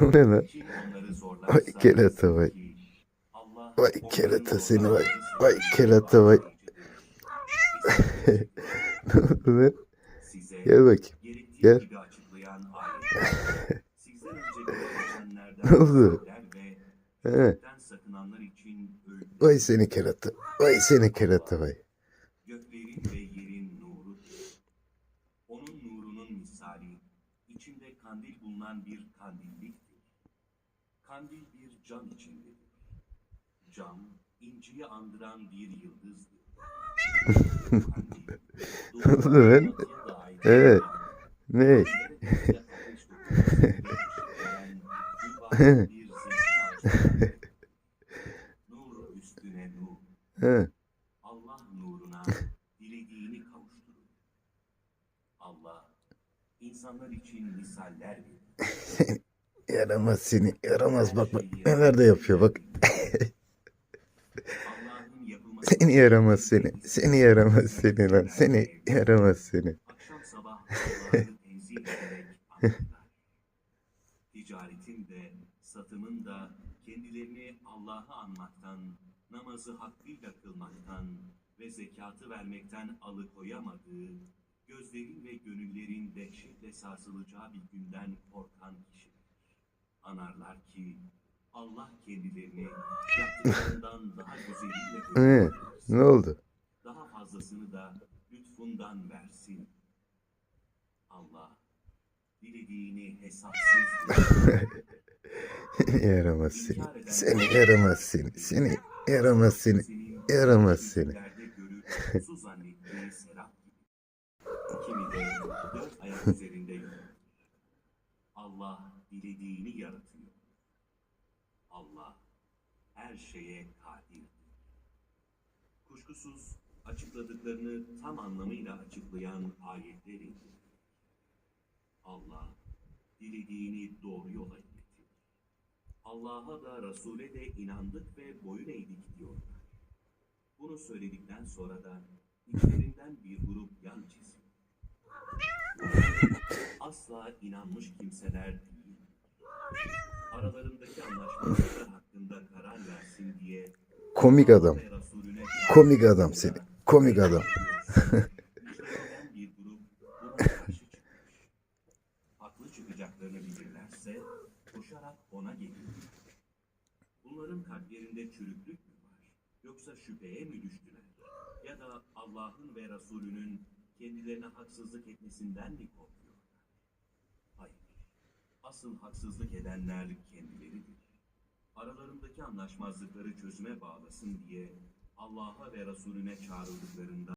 O ne lan? Vay kerata vay. Vay kerata seni vay. Vay kerata vay. Ne oldu lan? Gel bakayım. Gel. Ne oldu? He. Vay seni kerata. Vay seni kerata vay. İçinde kandil bulunan bir kandilliktir. Kandil bir cam içindedir. Cam inciyi andıran bir yıldızdır. Doğuya dair Evet. Ne? Nur üstüne nur. He. Allah nuruna dilediğini kavuşturur. Allah insanlar için misaller. Yaramaz seni. Yaramaz bak bak. Neler de yapıyor bak. Seni yaramaz seni. Seni yaramaz seni lan. Seni yaramaz seni. Ticaretin de satımın da kendilerini Allah'ı anmaktan, namazı hakkıyla kılmaktan ve zekatı vermekten alıkoyamadığı, gözlerin ve gönüllerin dehşetle sarsılacağı bir günden korkan kişiler. Anarlar ki Allah kendilerini yaptıklarından daha güzeliyle gösterir. ne oldu? Daha fazlasını da lütfundan versin. Allah dilediğini hesapsız yaramaz seni. Seni yaramaz seni. Seni yaramaz seni. Yaramaz seni. Üzerinde. Allah dilediğini yaratıyor. Allah her şeye kadirdir. Kuşkusuz açıkladıklarını tam anlamıyla açıklayan ayetler. Allah dilediğini doğru yola iletir. Allah'a da Resul'e de inandık ve boyun eğdik diyorlar. Bunu söyledikten sonra da içlerinden bir grup yan çiziyor. Asla inanmış kimseler. Aralarındaki anlaşmazlıklar hakkında karar versin diye Komik adam. Komik adam seni. Komik adam. Haklı çıkacaklarını bilirlerse koşarak ona gelirler. Bunların kalplerinde çürüklük mü var? Yoksa şüpheye mi düştüler? Ya da Allah'ın ve Resulünün kendilerine haksızlık etmesinden mi korkuyorlar? Hayır. Asıl haksızlık edenler kendileridir. Aralarındaki anlaşmazlıkları çözüme bağlasın diye Allah'a ve Resulüne çağrıldıklarında